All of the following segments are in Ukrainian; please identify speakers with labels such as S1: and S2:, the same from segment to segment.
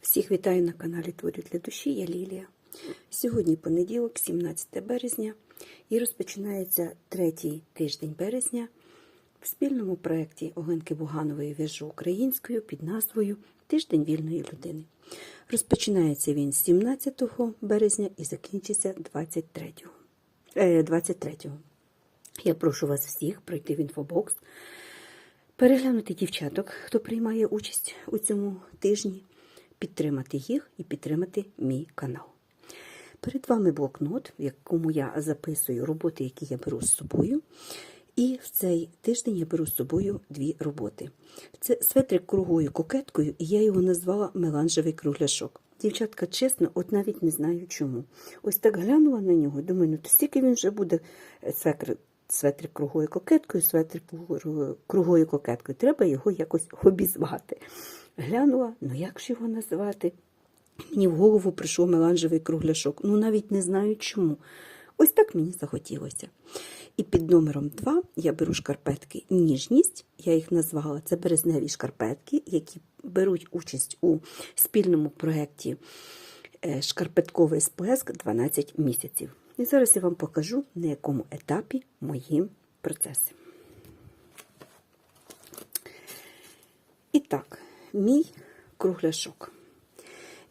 S1: Всіх вітаю на каналі Творю для душі, я Лілія. Сьогодні понеділок, 17 березня, і розпочинається третій тиждень березня в спільному проєкті Оленки Буганової в'яжу українською під назвою Тиждень вільної людини. Розпочинається він 17 березня і закінчиться 23. Е, 23. Я прошу вас всіх пройти в інфобокс, переглянути дівчаток, хто приймає участь у цьому тижні, підтримати їх і підтримати мій канал. Перед вами блокнот, в якому я записую роботи, які я беру з собою. І в цей тиждень я беру з собою дві роботи. Це светрик кругою кокеткою, і я його назвала меланжевий кругляшок. Дівчатка, чесно, от навіть не знаю чому. Ось так глянула на нього, думаю, ну то стільки він вже буде е, светрик кругою кокеткою, светрик кругою- кокеткою. Треба його якось обізвати. Глянула, ну як ж його назвати? Мені в голову прийшов меланжевий кругляшок. Ну навіть не знаю чому. Ось так мені захотілося. І під номером 2 я беру шкарпетки Ніжність. Я їх назвала це березневі шкарпетки, які беруть участь у спільному проєкті е, Шкарпетковий сплеск 12 місяців. І зараз я вам покажу, на якому етапі мої процеси. І так, мій кругляшок.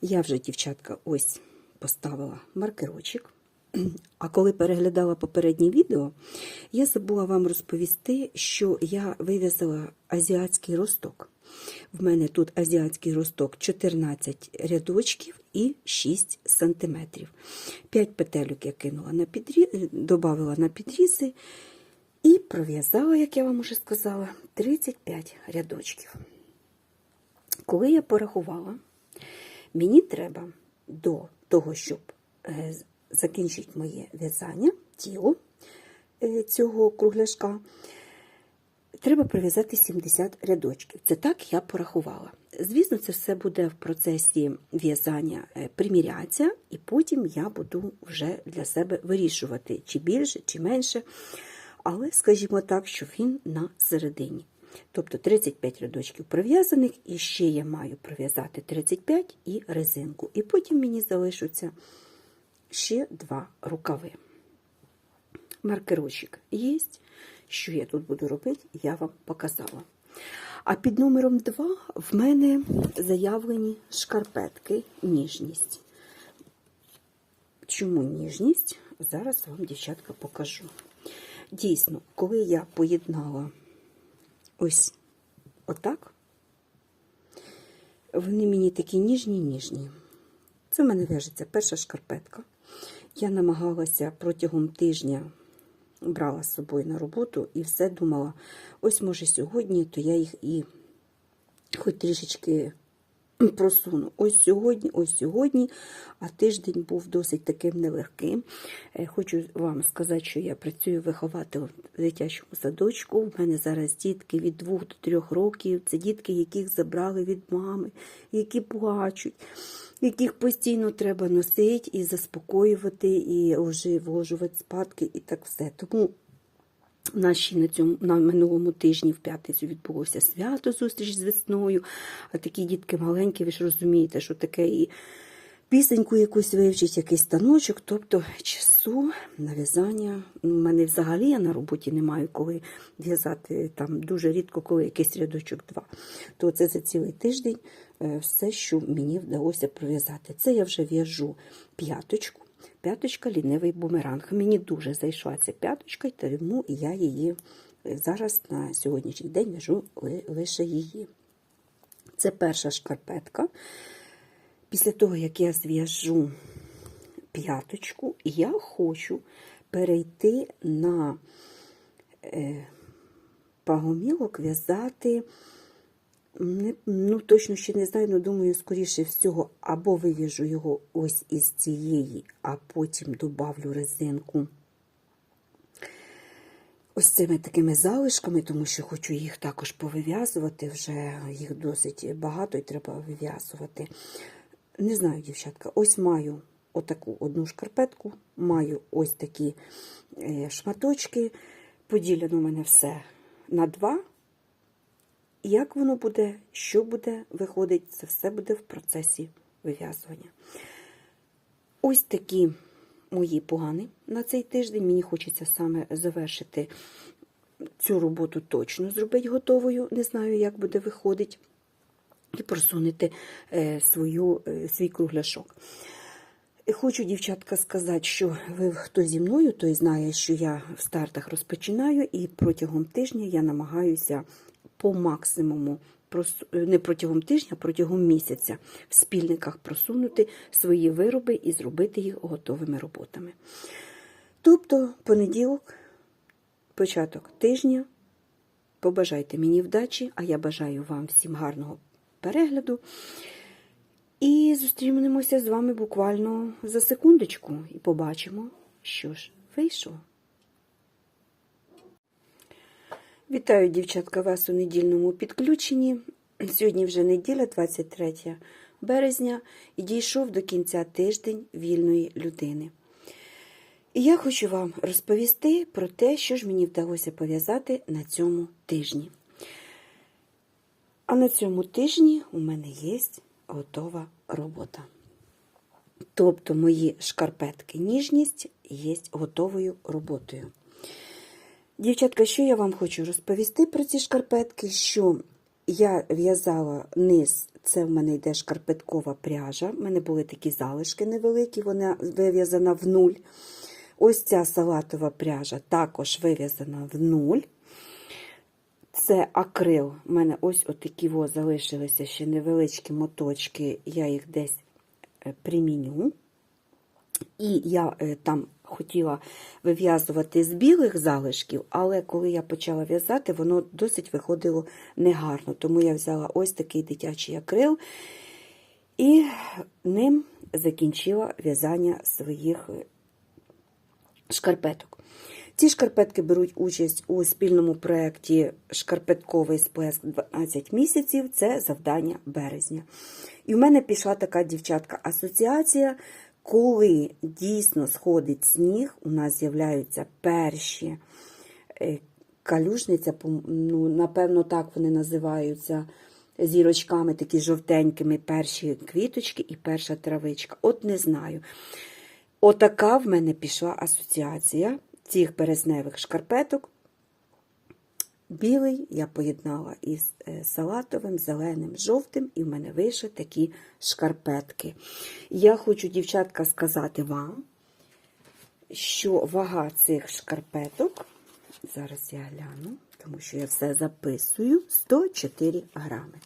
S1: Я вже, дівчатка, ось поставила маркерочок. А коли переглядала попереднє відео, я забула вам розповісти, що я вив'язала азіатський росток. В мене тут азіатський росток 14 рядочків і 6 сантиметрів. 5 петелюк я кинула на підрі... додавила на підрізи і пров'язала, як я вам уже сказала, 35 рядочків. Коли я порахувала, мені треба до того, щоб е, закінчити моє в'язання, тіло е, цього кругляшка, треба прив'язати 70 рядочків. Це так я порахувала. Звісно, це все буде в процесі в'язання е, примірятися, і потім я буду вже для себе вирішувати, чи більше, чи менше. Але, скажімо так, що він на середині. Тобто 35 рядочків прив'язаних, і ще я маю прив'язати 35 і резинку. І потім мені залишаться ще два рукави. Маркерочок є. Що я тут буду робити, я вам показала. А під номером 2 в мене заявлені шкарпетки ніжність. Чому ніжність? Зараз вам, дівчатка, покажу. Дійсно, коли я поєднала ось отак, вони мені такі ніжні-ніжні. Це в мене в'яжеться перша шкарпетка. Я намагалася протягом тижня брала з собою на роботу і все думала, ось може сьогодні, то я їх і хоч трішечки просуну. Ось сьогодні, ось сьогодні, а тиждень був досить таким нелегким. Е, Хочу вам сказати, що я працюю вихователем в дитячому садочку. У мене зараз дітки від 2 до 3 років. Це дітки, яких забрали від мами, які плачуть. Яких постійно треба носити і заспокоювати, і ожи- вложувати спадки, і так все. Тому ще на цьому на минулому тижні в п'ятницю відбулося свято зустріч з весною. А такі дітки маленькі, ви ж розумієте, що таке і пісеньку якусь вивчить, якийсь станочок. Тобто часу на в'язання. У мене взагалі я на роботі не маю коли в'язати там дуже рідко, коли якийсь рядочок два. То це за цілий тиждень е, все, що мені вдалося пров'язати. Це я вже в'яжу п'яточку. П'яточка лінивий бумеранг. Мені дуже зайшла ця п'яточка, тому я її е, зараз на сьогоднішній день в'яжу лише її. Це перша шкарпетка. Після того, як я зв'яжу п'яточку, я хочу перейти на е, пагомілок в'язати. Не, ну, точно ще не знаю, але думаю, скоріше всього, або вив'яжу його ось із цієї, а потім добавлю резинку ось цими такими залишками, тому що хочу їх також повив'язувати. Вже їх досить багато і треба вив'язувати. Не знаю, дівчатка, ось маю отаку одну шкарпетку, маю ось такі е, шматочки. Поділено у мене все на два. Як воно буде, що буде виходить, це все буде в процесі вив'язування. Ось такі мої плани на цей тиждень. Мені хочеться саме завершити цю роботу точно зробити готовою. Не знаю, як буде виходить, і просунути е, свою, е, свій кругляшок. Хочу, дівчатка, сказати, що ви хто зі мною, той знає, що я в стартах розпочинаю, і протягом тижня я намагаюся по максимуму, е, не протягом тижня, а протягом місяця в спільниках просунути свої вироби і зробити їх готовими роботами. Тобто, понеділок, початок тижня. Побажайте мені вдачі, а я бажаю вам всім гарного перегляду. І зустрінемося з вами буквально за секундочку і побачимо, що ж вийшло. Вітаю, дівчатка, вас у недільному підключенні. Сьогодні вже неділя, 23 березня, і дійшов до кінця тиждень вільної людини. І я хочу вам розповісти про те, що ж мені вдалося пов'язати на цьому тижні. А на цьому тижні у мене є готова робота. Тобто мої шкарпетки ніжність є готовою роботою. Дівчатка, що я вам хочу розповісти про ці шкарпетки, що я в'язала низ, це в мене йде шкарпеткова пряжа. У мене були такі залишки невеликі, вона вив'язана в нуль. Ось ця салатова пряжа також вив'язана в нуль. Це акрил. У мене ось отакі во залишилися ще невеличкі моточки, я їх десь е, приміню. І я е, там хотіла вив'язувати з білих залишків, але коли я почала в'язати, воно досить виходило негарно. Тому я взяла ось такий дитячий акрил і ним закінчила в'язання своїх шкарпеток. Ці шкарпетки беруть участь у спільному проєкті Шкарпетковий сплеск 12 місяців. Це завдання березня. І в мене пішла така дівчатка асоціація. Коли дійсно сходить сніг, у нас з'являються перші е, калюжниця, ну, напевно, так вони називаються зірочками, такі жовтенькими перші квіточки і перша травичка. От не знаю. Отака в мене пішла асоціація цих березневих шкарпеток. Білий я поєднала із е, салатовим, зеленим, жовтим, і в мене вийшли такі шкарпетки. Я хочу, дівчатка, сказати вам, що вага цих шкарпеток, зараз я гляну, тому що я все записую, 104 грами.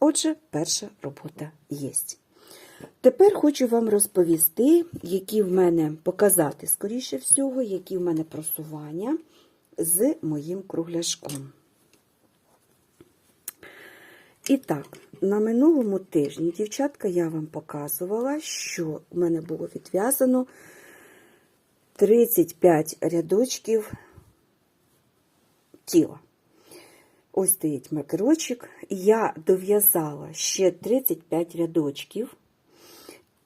S1: Отже, перша робота є. Тепер хочу вам розповісти, які в мене показати, скоріше всього, які в мене просування з моїм кругляшком. І так, на минулому тижні, дівчатка, я вам показувала, що в мене було відв'язано 35 рядочків тіла. Ось стоїть макерочок. Я дов'язала ще 35 рядочків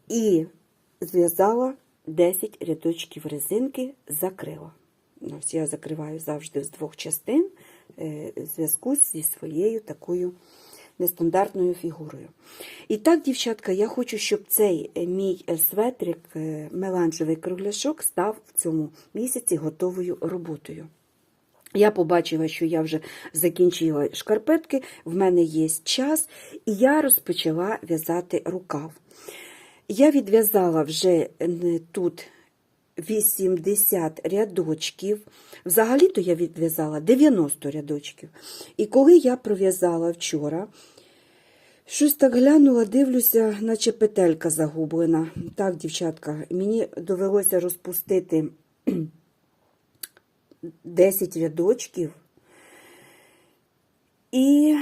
S1: і зв'язала 10 рядочків резинки, закрила. Ось я закриваю завжди з двох частин е, в зв'язку зі своєю такою нестандартною фігурою. І так, дівчатка, я хочу, щоб цей е, мій е, светрик, меланжевий кругляшок, став в цьому місяці готовою роботою. Я побачила, що я вже закінчила шкарпетки, в мене є час, і я розпочала в'язати рукав. Я відв'язала вже тут 80 рядочків. Взагалі-то я відв'язала 90 рядочків. І коли я пров'язала вчора, щось так глянула, дивлюся, наче петелька загублена. Так, дівчатка, мені довелося розпустити 10 рядочків. І,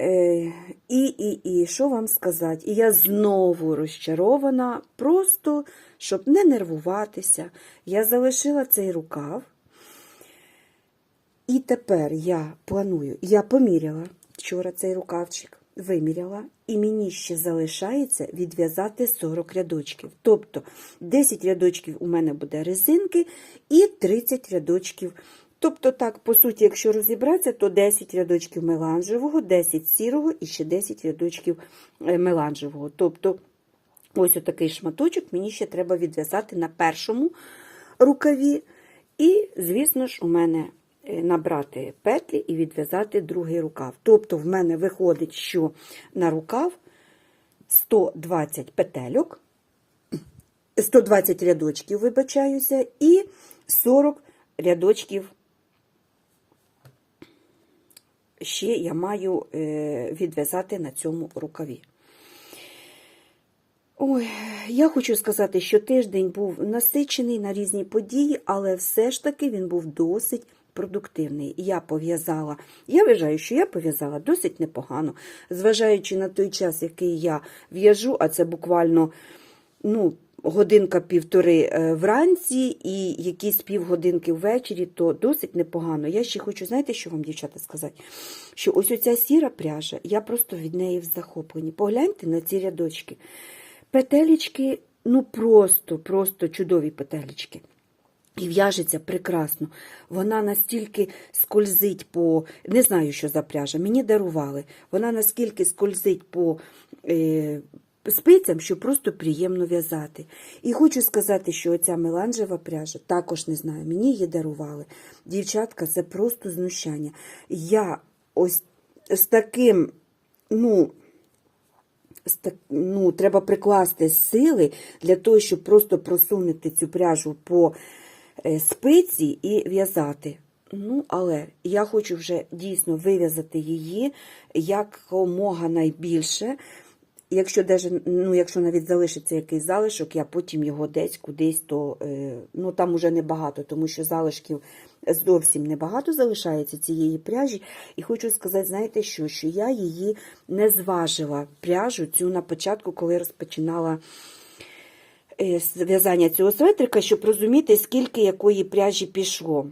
S1: е, і, і, і, що вам сказати? І я знову розчарована, просто щоб не нервуватися, я залишила цей рукав. І тепер я планую, я поміряла вчора цей рукавчик, виміряла, і мені ще залишається відв'язати 40 рядочків. Тобто 10 рядочків у мене буде резинки і 30 рядочків Тобто, так, по суті, якщо розібратися, то 10 рядочків меланжевого, 10 сірого і ще 10 рядочків е, меланжевого. Тобто, ось отакий шматочок мені ще треба відв'язати на першому рукаві. І, звісно ж, у мене е, набрати петлі і відв'язати другий рукав. Тобто, в мене виходить, що на рукав 120 петельок, 120 рядочків, вибачаюся, і 40 рядочків ще я маю е, відв'язати на цьому рукаві. Ой, я хочу сказати, що тиждень був насичений на різні події, але все ж таки він був досить продуктивний. Я пов'язала, я вважаю, що я пов'язала досить непогано, зважаючи на той час, який я в'яжу, а це буквально ну, годинка-півтори е, вранці і якісь півгодинки ввечері, то досить непогано. Я ще хочу, знаєте, що вам, дівчата, сказати? Що ось оця сіра пряжа, я просто від неї в захопленні. Погляньте на ці рядочки. Петелечки, ну просто, просто чудові петелечки. І в'яжеться прекрасно. Вона настільки скользить по. Не знаю, що за пряжа, мені дарували. Вона наскільки скользить по е, спицям, що просто приємно в'язати. І хочу сказати, що оця меланжева пряжа, також не знаю, мені її дарували. Дівчатка, це просто знущання. Я ось з таким, ну. Ну, треба прикласти сили для того, щоб просто просунути цю пряжу по е, спиці і в'язати. Ну, але я хочу вже дійсно вив'язати її якомога найбільше. Якщо даже, ну, якщо навіть залишиться якийсь залишок, я потім його десь кудись, то е, ну там уже небагато, тому що залишків зовсім небагато залишається цієї пряжі. І хочу сказати, знаєте що, що я її не зважила пряжу цю на початку, коли розпочинала е, в'язання цього светрика, щоб розуміти, скільки якої пряжі пішло.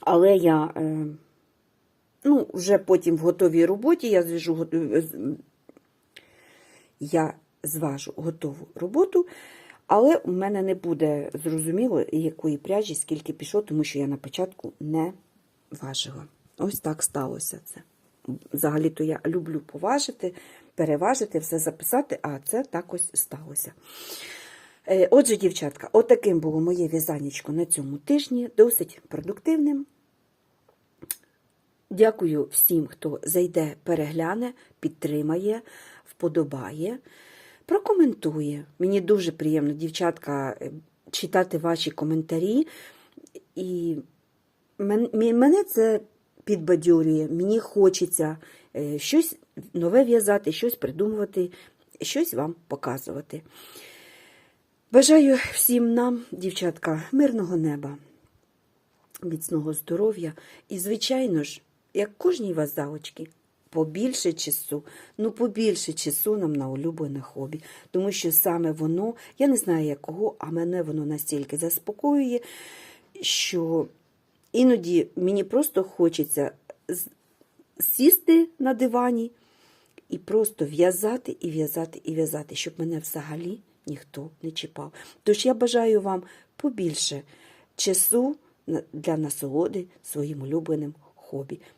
S1: Але я е, ну, вже потім в готовій роботі я зв'яжу я зважу готову роботу, але у мене не буде зрозуміло, якої пряжі, скільки пішло, тому що я на початку не важила. Ось так сталося це. Взагалі-то я люблю поважити, переважити, все записати, а це так ось сталося. Е, Отже, дівчатка, отаким було моє в'язанечко на цьому тижні, досить продуктивним. Дякую всім, хто зайде, перегляне, підтримає, вподобає, прокоментує. Мені дуже приємно, дівчатка, е, читати ваші коментарі. І мене це підбадьорює. Мені хочеться е, щось нове в'язати, щось придумувати, щось вам показувати. Бажаю всім нам, дівчатка, мирного неба, міцного здоров'я і, звичайно ж, як кожній вазалочці, побільше часу, ну побільше часу нам на улюблене хобі, тому що саме воно, я не знаю якого, а мене воно настільки заспокоює, що іноді мені просто хочеться сісти на дивані і просто в'язати і в'язати і в'язати, щоб мене взагалі ніхто не чіпав. Тож я бажаю вам побільше часу для насолоди своїм улюбленим хобі.